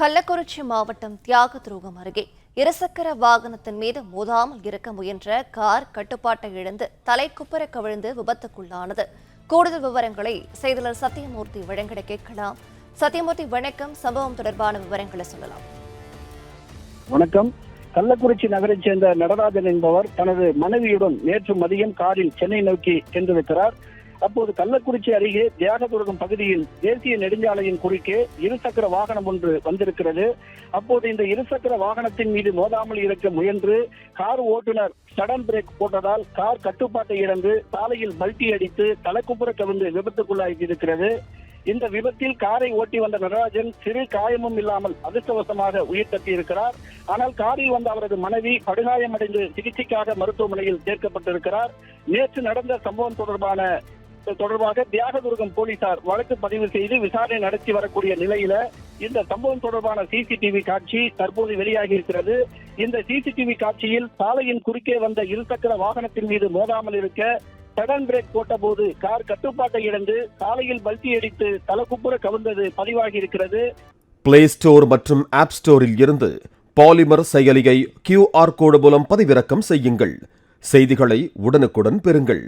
கள்ளக்குறிச்சி மாவட்டம் தியாகதுருகம் அருகே இருசக்கர வாகனத்தின் மீது மோதாமல் இருக்க முயன்ற கார் கட்டுப்பாட்டை இழந்து தலைக்குப்புற கவிழ்ந்து விபத்துக்குள்ளானது. கூடுதல் விவரங்களை செய்தியாளர் சத்தியமூர்த்தி வழங்கிட கேட்கலாம். சத்தியமூர்த்தி வணக்கம். சம்பவம் தொடர்பான விவரங்களை சொல்லலாம். வணக்கம். கள்ளக்குறிச்சி நகரைச் சேர்ந்த நடராஜன் என்பவர் தனது மனைவியுடன் நேற்று மதியம் காரில் சென்னை நோக்கி சென்றிருக்கிறார். அப்போது கள்ளக்குறிச்சி அருகே தியாகதுரகம் பகுதியில் தேசிய நெடுஞ்சாலையின் குறுக்கே இருசக்கர வாகனம் ஒன்று வந்திருக்கிறது. அப்போது இந்த இருசக்கர வாகனத்தின் மீது மோதாமல் இருக்க முயன்று கார் ஓட்டுநர் சடன் பிரேக் போட்டதால் கார் கட்டுப்பாட்டை இழந்து சாலையில் மல்டி அடித்து தலைக்குப்புற கவிழ்ந்து விபத்துக்குள்ளாகி இருக்கிறது இந்த விபத்தில் காரை ஓட்டி வந்த நடராஜன் சிறு காயமும் இல்லாமல் அதிர்ஷ்டவசமாக உயிர் தப்பியிருக்கிறார். ஆனால் காரில் வந்த அவரது மனைவி படுகாயமடைந்து சிகிச்சைக்காக மருத்துவமனையில் சேர்க்கப்பட்டிருக்கிறார். நேற்று நடந்த சம்பவம் தொடர்பான தொடர்பாக தியாகதுர்கம் போலீசார் வழக்கு பதிவு செய்து விசாரணை நடத்தி வரக்கூடிய நிலையில இந்த சம்பவம் தொடர்பான சிசிடிவி காட்சி தற்போது வெளியாகி இருக்கிறது இந்த சிசிடிவி காட்சியில் சாலையின் குறுக்கே வந்த இருசக்கர வாகனத்தின் மீது மோதாமல் இருக்க சடன் பிரேக் போட்டபோது கார் கட்டுப்பாட்டை இழந்து சாலையில் பல்டி அடித்து தலக்குப்புற கவிழ்ந்தது பதிவாகி இருக்கிறது பிளே ஸ்டோர் மற்றும் ஆப் ஸ்டோரில் இருந்து பாலிமர் செயலியை கியூஆர் கோடு மூலம் பதிவிறக்கம் செய்யுங்கள். செய்திகளை உடனுக்குடன் பெறுங்கள்.